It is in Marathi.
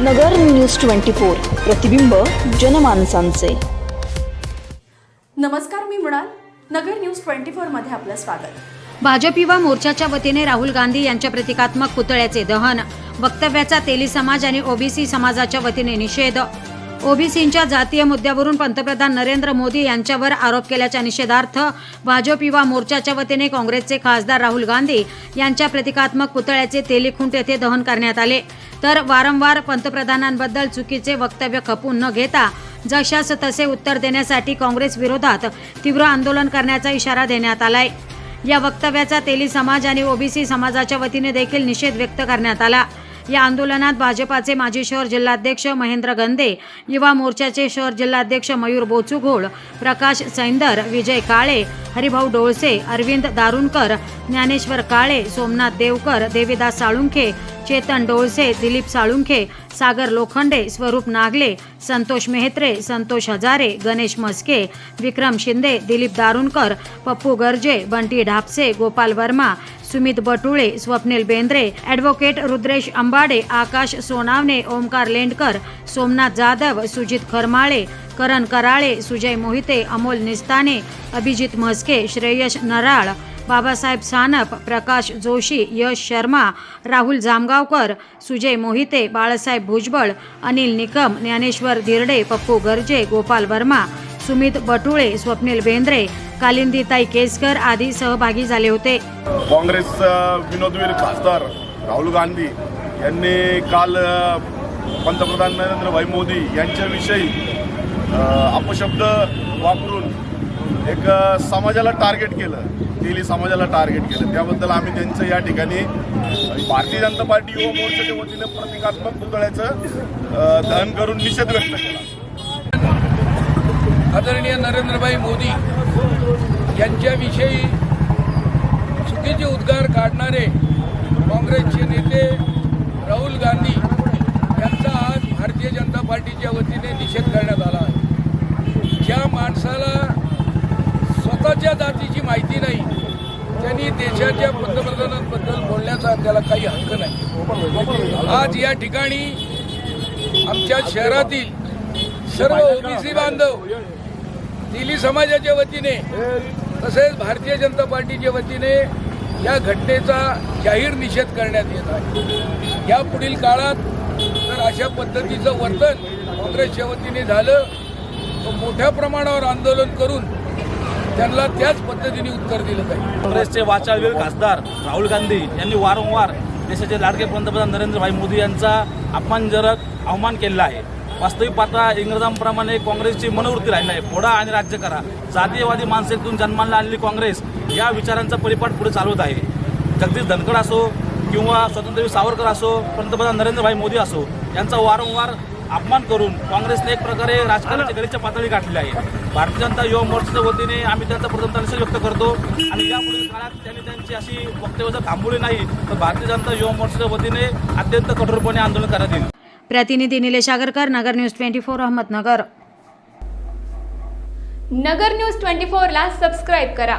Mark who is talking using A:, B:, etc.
A: नगर न्यूज ट्वेंटी फोर प्रतिबिंब जनमानसांचे.
B: नमस्कार मी मृणाल. नगर न्यूज ट्वेंटी फोरमध्ये आपलं स्वागत.
C: भाजप युवा मोर्चाच्या वतीने राहुल गांधी यांच्या प्रतिकात्मक पुतळ्याचे दहन वक्तव्याचा तेली समाज आणि ओबीसी समाजाच्या वतीने निषेध. ओबीसींच्या जातीय मुद्द्यावरून पंतप्रधान नरेंद्र मोदी यांच्यावर आरोप केल्याच्या निषेधार्थ भाजप युवा मोर्चाच्या वतीने काँग्रेसचे खासदार राहुल गांधी यांच्या प्रतिकात्मक पुतळ्याचे तेलीखुंट येथे दहन करण्यात आले. तर वारंवार पंतप्रधानांबद्दल चुकीचे वक्तव्य खपून न घेता जशास तसे उत्तर देण्यासाठी काँग्रेस विरोधात तीव्र आंदोलन करण्याचा इशारा देण्यात आलाय. या वक्तव्याचा तेली समाज आणि ओबीसी समाजाच्या वतीने देखील निषेध व्यक्त करण्यात आला. या आंदोलनात भाजपाचे माजी शहर जिल्हाध्यक्ष महेंद्र गंदे युवा मोर्चाचे शहर जिल्हाध्यक्ष मयूर बोचुघोळ प्रकाश सैंदर विजय काळे हरिभाऊ डोळसे अरविंद दारुणकर ज्ञानेश्वर काळे सोमनाथ देवकर देवीदास साळुंखे चेतन डोळसे दिलीप साळुंखे सागर लोखंडे स्वरूप नागले संतोष मेहत्रे संतोष हजारे गणेश मस्के विक्रम शिंदे दिलीप दारुणकर पप्पू गर्जे बंटी ढापसे गोपाल वर्मा सुमित बटुळे स्वप्नील बेंद्रे ॲडव्होकेट रुद्रेश अंबाडे आकाश सोनावणे ओमकार लेंडकर सोमनाथ जाधव सुजित खरमाळे करण कराळे सुजय मोहिते अमोल निस्ताने अभिजित म्हस्के श्रेयश नराळ बाबासाहेब सानप प्रकाश जोशी यश शर्मा राहुल जामगावकर सुजय मोहिते बाळासाहेब भुजबळ अनिल निकम ज्ञानेश्वर धिरडे पप्पू गर्जे गोपाल वर्मा सुमित बटुळे स्वप्नील बेंद्रे कालिंदीताई केसकर आदी सहभागी झाले होते.
D: काँग्रेस विनोदवीर खासदार राहुल गांधी यांनी काल पंतप्रधान नरेंद्र भाई मोदी यांच्याविषयी अपशब्द वापरून एक समाजाला टार्गेट केलं. तेली समाजाला टार्गेट केलं. त्याबद्दल आम्ही त्यांचं या ठिकाणी भारतीय जनता पार्टी युवा मोर्चाच्या वतीनं प्रतिकात्मक पुतळ्याचं दहन करून निषेध व्यक्त केला.
E: आदरणीय नरेंद्रभाई मोदी यांच्याविषयी चुकीचे उद्गार काढणारे काँग्रेसचे नेते राहुल गांधी यांचा आज भारतीय जनता पार्टीच्या वतीने निषेध करण्यात आला आहे ज्या माणसाला स्वतःच्या जातीची माहिती नाही त्यांनी पंतप्रधानांबद्दल बोलण्याचा त्याला काही हक्क नाही. आज या ठिकाणी आमच्या शहरातील सर्व ओबीसी बांधव दिली समाजाच्या वतीने तसेच भारतीय जनता पार्टीच्या वतीने या घटनेचा जाहीर निषेध करण्यात येत आहे. या पुढील काळात जर अशा पद्धतीचं वर्तन काँग्रेसच्या वतीने झालं तर मोठ्या प्रमाणावर आंदोलन करून त्यांना त्याच पद्धतीने उत्तर दिलं पाहिजे
F: काँग्रेसचे वाचाळवीर खासदार राहुल गांधी यांनी वारंवार देशाचे लाडके पंतप्रधान नरेंद्रभाई मोदी यांचा अपमानजनक अवमान केलेला आहे. वास्तविक पात्रा इंग्रजांप्रमाणे काँग्रेसची मनोवृत्ती राहिली आहे फोडा आणि राज्य करा. जातीयवादी मानसिकतून जन्माला आणली काँग्रेस या विचारांचा परिपाठ पुढे चालवत आहे. जगदीश धनखड असो किंवा स्वतंत्रवीर सावरकर असो पंतप्रधान नरेंद्रभाई मोदी असो यांचा वारंवार अपमान करून काँग्रेसने एक प्रकारे राजकारणाची गरीच्या पातळी गाठली आहे. भारतीय जनता युवा मोर्चाच्या वतीने आम्ही त्यांचा प्रथम निषेध व्यक्त करतो. आणि यापुढील काळात त्यांनी त्यांची अशी वक्तव्य जर थांबवली नाही तर भारतीय जनता युवा मोर्चाच्या वतीने अत्यंत कठोरपणे आंदोलन करण्यात येईल.
C: प्रतिनिधी Nilesh Agarkar Nagar news twenty four Ahmednagar.
G: Nagar news twenty फोरला सबस्क्राईब करा.